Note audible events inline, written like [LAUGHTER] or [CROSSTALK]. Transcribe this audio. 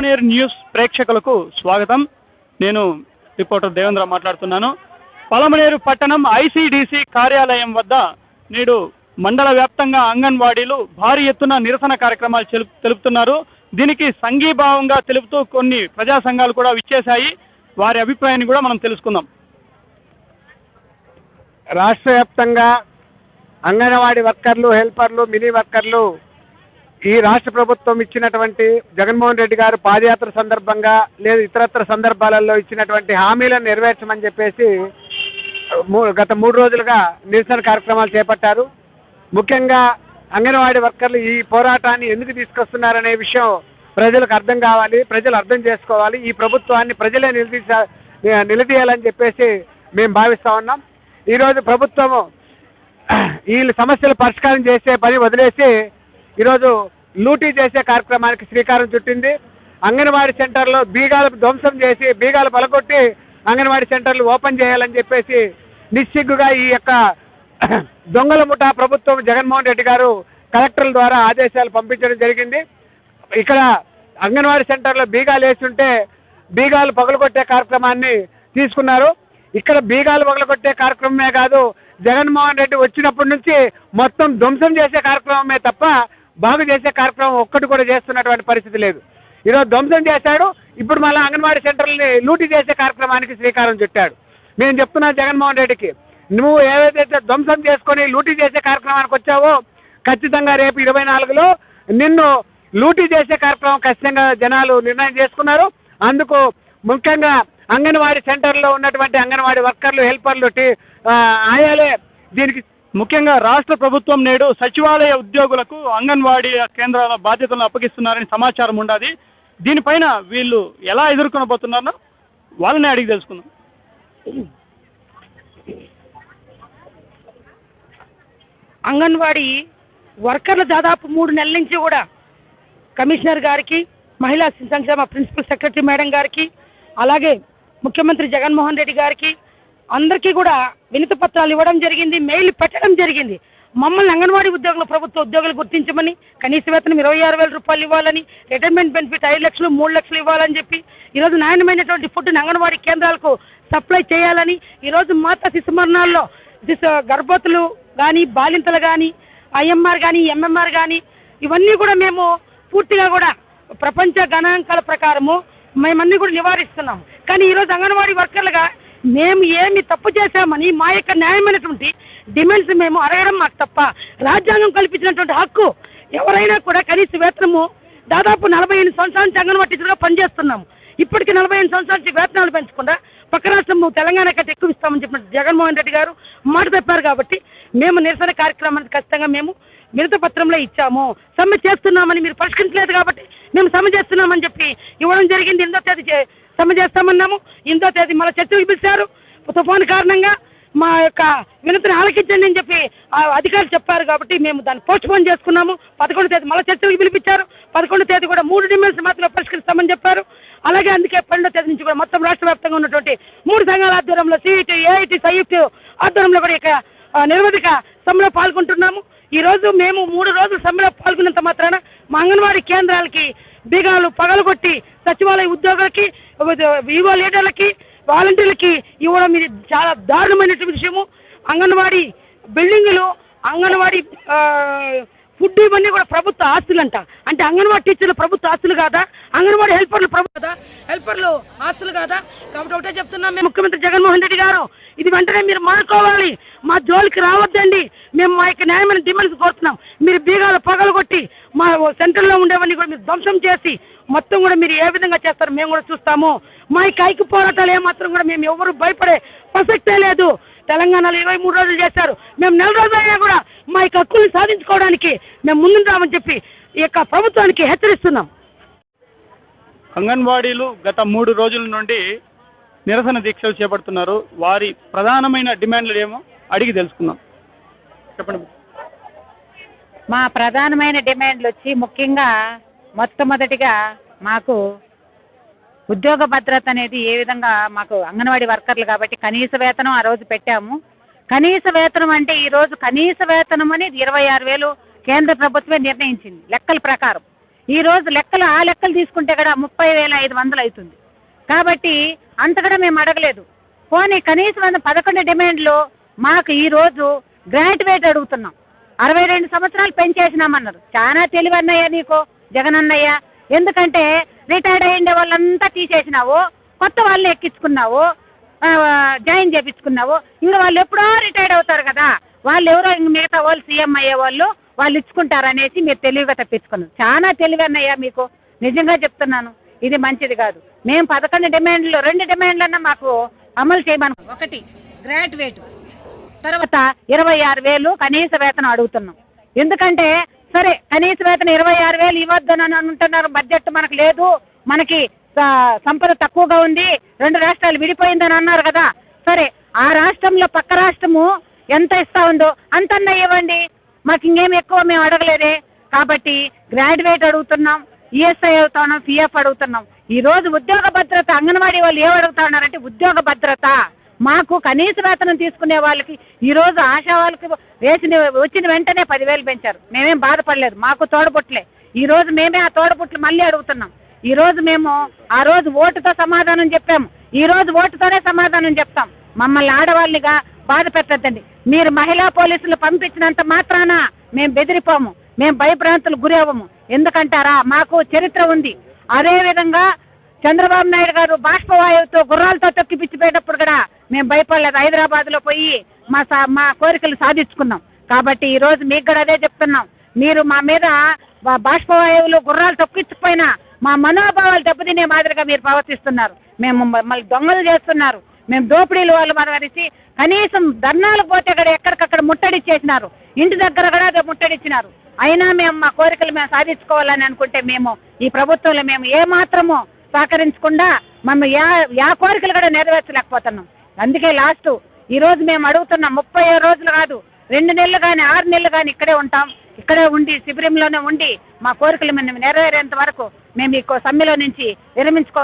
Palamaner news ప్రేక్షకులకు స్వాగతం. నేను రిపోర్టర్ దేవేంద్ర మాట్లాడుతున్నాను. పలమనేరు పట్టణం ఐసీడీసీ కార్యాలయం వద్ద నేడు మండల వ్యాప్తంగా అంగన్వాడీలు భారీ ఎత్తున నిరసన కార్యక్రమాలు తెలుపు తెలుపుతున్నారు. దీనికి సంఘీభావంగా తెలుపుతూ కొన్ని ప్రజా సంఘాలు కూడా విచ్చేశాయి. వారి అభిప్రాయాన్ని కూడా మనం తెలుసుకుందాం. రాష్ట్ర వ్యాప్తంగా అంగన్వాడీ వర్కర్లు హెల్పర్లు మినీ వర్కర్లు ఈ రాష్ట్ర ప్రభుత్వం ఇచ్చినటువంటి జగన్మోహన్ రెడ్డి గారు పాదయాత్ర సందర్భంగా లేదా ఇతరత్ర సందర్భాలలో ఇచ్చినటువంటి హామీలను నెరవేర్చమని చెప్పేసి మూ- గత మూడు రోజులుగా నిరసన కార్యక్రమాలు చేపట్టారు. ముఖ్యంగా అంగన్వాడీ వర్కర్లు ఈ పోరాటాన్ని ఎందుకు తీసుకొస్తున్నారనే విషయం ప్రజలకు అర్థం కావాలి ప్రజలు అర్థం చేసుకోవాలి. ఈ ప్రభుత్వాన్ని ప్రజలే నిలదీసా నిలదీయాలని చెప్పేసి మేము భావిస్తా ఉన్నాం. ఈరోజు ప్రభుత్వము వీళ్ళ సమస్యలు పరిష్కారం చేసే పని వదిలేసి ఈరోజు లూటీ చేసే కార్యక్రమానికి శ్రీకారం చుట్టింది. అంగన్వాడీ సెంటర్లో బీగాలు ధ్వంసం చేసి బీగాలు పలగొట్టి అంగన్వాడీ సెంటర్లు ఓపెన్ చేయాలని చెప్పేసి నిస్సిగ్గుగా ఈ యొక్క [CLEARS THROAT] దొంగల ముఠా ప్రభుత్వం జగన్మోహన్ రెడ్డి గారు కలెక్టర్ల ద్వారా ఆదేశాలు పంపించడం జరిగింది. ఇక్కడ అంగన్వాడీ సెంటర్లో బీగాలు వేస్తుంటే బీగాలు పగలగొట్టే కార్యక్రమాన్ని తీసుకున్నారు. ఇక్కడ బీగాలు పగలగొట్టే కార్యక్రమమే కాదు జగన్మోహన్ రెడ్డి వచ్చినప్పటి నుంచి మొత్తం ధ్వంసం చేసే కార్యక్రమమే తప్ప బాగు చేసే కార్యక్రమం ఒక్కటి కూడా చేస్తున్నటువంటి పరిస్థితి లేదు. ఈరోజు ధ్వంసం చేశాడు ఇప్పుడు మళ్ళీ అంగన్వాడీ సెంటర్ని లూటీ చేసే కార్యక్రమానికి శ్రీకారం చుట్టాడు. నేను చెప్తున్నా జగన్మోహన్ రెడ్డికి నువ్వు ఏదైతే ధ్వంసం చేసుకొని లూటీ చేసే కార్యక్రమానికి వచ్చావో ఖచ్చితంగా రేపు ఇరవై నాలుగులో నిన్ను లూటీ చేసే కార్యక్రమం ఖచ్చితంగా జనాలు నిర్ణయం చేసుకున్నారు. అందుకు ముఖ్యంగా అంగన్వాడీ సెంటర్లో ఉన్నటువంటి అంగన్వాడీ వర్కర్లు హెల్పర్లు ఆయాలే దీనికి ముఖ్యంగా రాష్ట్ర ప్రభుత్వం నేడు సచివాలయ ఉద్యోగులకు అంగన్వాడీ కేంద్రాల బాధ్యతలను అప్పగిస్తున్నారని సమాచారం ఉండాలి దీనిపైన వీళ్ళు ఎలా ఎదుర్కొనబోతున్నారో వాళ్ళని అడిగి తెలుసుకుందాం. అంగన్వాడీ వర్కర్లు దాదాపు మూడు నెలల నుంచి కూడా కమిషనర్ గారికి మహిళా సంక్షేమ ప్రిన్సిపల్ సెక్రటరీ మేడం గారికి అలాగే ముఖ్యమంత్రి జగన్మోహన్ రెడ్డి గారికి అందరికీ కూడా వినతి పత్రాలు ఇవ్వడం జరిగింది మెయిల్ పెట్టడం జరిగింది. మమ్మల్ని అంగన్వాడీ ఉద్యోగులు ప్రభుత్వ ఉద్యోగులు గుర్తించమని కనీస వేతనం ఇరవై ఆరు వేల రూపాయలు ఇవ్వాలని రిటైర్మెంట్ బెనిఫిట్ ఐదు లక్షలు మూడు లక్షలు ఇవ్వాలని చెప్పి ఈరోజు నాణ్యమైనటువంటి ఫుడ్ని అంగన్వాడీ కేంద్రాలకు సప్లై చేయాలని ఈరోజు మాతా శిశు మరణాల్లో గర్భవతులు కానీ బాలింతలు కానీ ఐఎంఆర్ కానీ ఎంఎంఆర్ కానీ ఇవన్నీ కూడా మేము పూర్తిగా కూడా ప్రపంచ గణాంకాల ప్రకారము మేమన్నీ కూడా నివారిస్తున్నాం కానీ ఈరోజు అంగన్వాడీ వర్కర్లుగా మేము ఏమి తప్పు చేశామని మా యొక్క న్యాయమైనటువంటి డిమాండ్స్ మేము అడగడం మాకు తప్ప రాజ్యాంగం కల్పించినటువంటి హక్కు ఎవరైనా కూడా కనీస వేతనము దాదాపు నలభై ఎనిమిది సంవత్సరాల నుంచి అంగన్వాడీ టీచర్గా పనిచేస్తున్నాము. ఇప్పటికి నలభై ఎనిమిది సంవత్సరాల నుంచి వేతనాలు పెంచకుండా పక్క రాష్ట్రం తెలంగాణ కంటే ఎక్కువ ఇస్తామని చెప్పిన జగన్మోహన్ రెడ్డి గారు మాట చెప్పారు కాబట్టి మేము నిరసన కార్యక్రమానికి ఖచ్చితంగా మేము వినతి పత్రంలో ఇచ్చాము. సమ్మె చేస్తున్నామని మీరు పరిష్కరించలేదు కాబట్టి మేము సమ్మె చేస్తున్నామని చెప్పి ఇవ్వడం జరిగింది. ఎనిమిదో తేదీ సమ్మె చేస్తామన్నాము. ఎనిమిదో తేదీ మళ్ళీ చర్చలకు పిలిచారు. తుఫాను కారణంగా మా యొక్క వినతిని ఆలకించండి అని చెప్పి అధికారులు చెప్పారు కాబట్టి మేము దాన్ని పోస్ట్ పోన్ చేసుకున్నాము. పదకొండు తేదీ మళ్ళీ చర్చలకు పిలిపించారు. పదకొండు తేదీ కూడా మూడు డిమాండ్స్ మాత్రమే పరిష్కరిస్తామని చెప్పారు. అలాగే అందుకే పన్నెండో తేదీ నుంచి కూడా మొత్తం రాష్ట్ర వ్యాప్తంగా ఉన్నటువంటి మూడు సంఘాల ఆధ్వర్యంలో సిఐటి ఏఐటి సంయుక్త ఆధ్వర్యంలో కూడా ఇక ఆ, నిరవధిక సమ్మెలో పాల్గొంటున్నాము. ఈ రోజు మేము మూడు రోజులు సమ్మెలో పాల్గొన్నంత మాత్రాన మా అంగన్వాడీ కేంద్రాలకి బీగాలు పగలగొట్టి సచివాలయ ఉద్యోగులకి వివో లీడర్లకి వాలంటీర్లకి ఇవ్వడం ఇది చాలా దారుణమైనటువంటి విషయము. అంగన్వాడీ బిల్డింగులు అంగన్వాడీ ఫుడ్ ఇవన్నీ కూడా ప్రభుత్వ ఆస్తులంట. అంటే అంగన్వాడీ టీచర్లు ప్రభుత్వ ఆస్తులు కాదా? అంగన్వాడీ హెల్పర్లు ప్రభుత్వ కాదా? హెల్పర్లు ఆస్తులు కాదా? కాబట్టి ఒకటే చెప్తున్నాం మేము. ముఖ్యమంత్రి జగన్మోహన్ రెడ్డి గారు ఇది వెంటనే మీరు మానుకోవాలి మా జోలికి రావద్దండి. మేము మా యొక్క న్యాయమైన డిమాండ్స్ కోరుతున్నాం. మీరు బీగాలు పగలగొట్టి మా సెంటర్లో ఉండేవన్నీ కూడా మీరు ధ్వంసం చేసి మొత్తం కూడా మీరు ఏ విధంగా చేస్తారో మేము కూడా చూస్తాము. మా యొక్క ఐక్య పోరాటాలు ఏమాత్రం కూడా మేము ఎవరు భయపడే ప్రసక్తే లేదు. తెలంగాణలో ఇరవై మూడు రోజులు చేశారు. మేము నెల రోజులైనా కూడా మా యొక్క హక్కుల్ని సాధించుకోవడానికి మేము ముందుంటామని చెప్పి ఈ యొక్క ప్రభుత్వానికి హెచ్చరిస్తున్నాం. అంగన్వాడీలు గత మూడు రోజుల నుండి నిరసన దీక్షలు చేపడుతున్నారు. వారి ప్రధానమైన డిమాండ్లు ఏమో అడిగి తెలుసుకుందాం. చెప్పండి. మా ప్రధానమైన డిమాండ్లు వచ్చి ముఖ్యంగా మొట్టమొదటిగా మాకు ఉద్యోగ భద్రత అనేది ఏ విధంగా మాకు అంగన్వాడీ వర్కర్లు కాబట్టి కనీస వేతనం ఆ రోజు పెట్టాము. కనీస వేతనం అంటే ఈ రోజు కనీస వేతనం అనేది ఇరవై ఆరు వేలు కేంద్ర ప్రభుత్వమే నిర్ణయించింది. లెక్కల ప్రకారం. ఈరోజు లెక్కలు ఆ లెక్కలు తీసుకుంటే కూడా ముప్పై వేల ఐదు వందలు అవుతుంది. కాబట్టి అంత కూడా మేము అడగలేదు. పోనీ కనీసం వంద పదకొండు డిమాండ్లు మాకు ఈరోజు గ్రాడ్యుయేట్ అడుగుతున్నాం. అరవై రెండు సంవత్సరాలు పెంచేసినామన్నారు. చాలా తెలివన్నయ్య నీకు జగనన్నయ్య. ఎందుకంటే రిటైర్డ్ అయ్యిండే వాళ్ళంతా తీసేసినావు కొత్త వాళ్ళని ఎక్కించుకున్నావు జాయిన్ చేపించుకున్నావు. ఇంకా వాళ్ళు ఎప్పుడో రిటైర్డ్ అవుతారు కదా. వాళ్ళు ఎవరో ఇంక మిగతా వాళ్ళు సీఎం అయ్యే వాళ్ళు ఇచ్చుకుంటారనేసి మీరు తెలివిగా తప్పించుకున్నారు. చాలా తెలివి మీకు. నిజంగా చెప్తున్నాను. ఇది మంచిది కాదు. మేము పదకొండు డిమాండ్లు రెండు డిమాండ్లన్నా మాకు అమలు చేయమను. ఒకటి గ్రాడ్యుయేట్. తర్వాత ఇరవై ఆరు వేలు కనీస వేతనం అడుగుతున్నాం. ఎందుకంటే సరే కనీస వేతనం ఇరవై ఆరు వేలు ఇవ్వద్దని అనుకుంటున్నారు అంటున్నారు. బడ్జెట్ మనకు లేదు. మనకి సంపద తక్కువగా ఉంది. రెండు రాష్ట్రాలు విడిపోయిందని అన్నారు కదా. సరే ఆ రాష్ట్రంలో పక్క రాష్ట్రము ఎంత ఇస్తా ఉందో అంతన్నా ఇవ్వండి. మాకు ఇంకేం ఎక్కువ మేము అడగలేదే. కాబట్టి గ్రాడ్యుయేట్ అడుగుతున్నాం ఈఎస్ఐ అడుగుతున్నాం పిఎఫ్ అడుగుతున్నాం. ఈ రోజు ఉద్యోగ భద్రత అంగన్వాడీ వాళ్ళు ఏం అడుగుతా ఉన్నారంటే ఉద్యోగ భద్రత. మాకు కనీస వేతనం తీసుకునే వాళ్ళకి ఈ రోజు ఆశా వాళ్ళకి వేసిన వచ్చిన వెంటనే పదివేలు పెంచారు. మేమేం బాధపడలేదు మాకు తోడబుట్లే ఈ రోజు మేమే ఆ తోడపుట్లు మళ్ళీ అడుగుతున్నాం. ఈ రోజు మేము ఆ రోజు ఓటుతో సమాధానం చెప్పాము. ఈ రోజు ఓటుతోనే సమాధానం చెప్తాం. మమ్మల్ని ఆడవాళ్ళనిగా బాధ పెట్టద్దండి. మీరు మహిళా పోలీసులు పంపించినంత మాత్రాన మేము బెదిరిపోము. మేము భయభ్రాంతులు గురి అవ్వము. ఎందుకంటారా? మాకు చరిత్ర ఉంది. అదే విధంగా చంద్రబాబు నాయుడు గారు బాష్పవాయువుతో గుర్రాలతో తొక్కిపిచ్చిపోయేటప్పుడు కూడా మేము భయపడలేదు. హైదరాబాద్లో పోయి మా సా మా కోరికలు సాధించుకున్నాం. కాబట్టి ఈ రోజు మీకు కూడా అదే చెప్తున్నాం. మీరు మా మీద బాష్పవాయువులు గుర్రాలు తొక్కించకపోయినా మా మనోభావాలు దెబ్బతినే మాదిరిగా మీరు ప్రవర్తిస్తున్నారు. మేము మమ్మల్ని దొంగలు చేస్తున్నారు. మేము దోపిడీలు వాళ్ళు మనవరిచి కనీసం ధర్నాలు పోతే కూడా ఎక్కడికక్కడ ముట్టడిచ్చేసినారు ఇంటి దగ్గర కూడా అదే ముట్టడిచ్చినారు. అయినా మేము మా కోరికలు మేము సాధించుకోవాలని అనుకుంటే మేము ఈ ప్రభుత్వంలో మేము ఏ మాత్రము సహకరించకుండా మేము యా యా కోరికలు కూడా నెరవేర్చలేకపోతున్నాం. అందుకే లాస్ట్ ఈ రోజు మేము అడుగుతున్నాం ముప్పై రోజులు కాదు రెండు నెలలు కానీ ఆరు నెలలు కానీ ఇక్కడే ఉంటాం. ఇక్కడే ఉండి శిబిరంలోనే ఉండి మా కోరికలు మేము నెరవేరేంత వరకు మేము ఈ సమ్మెలో నుంచి విరమించుకో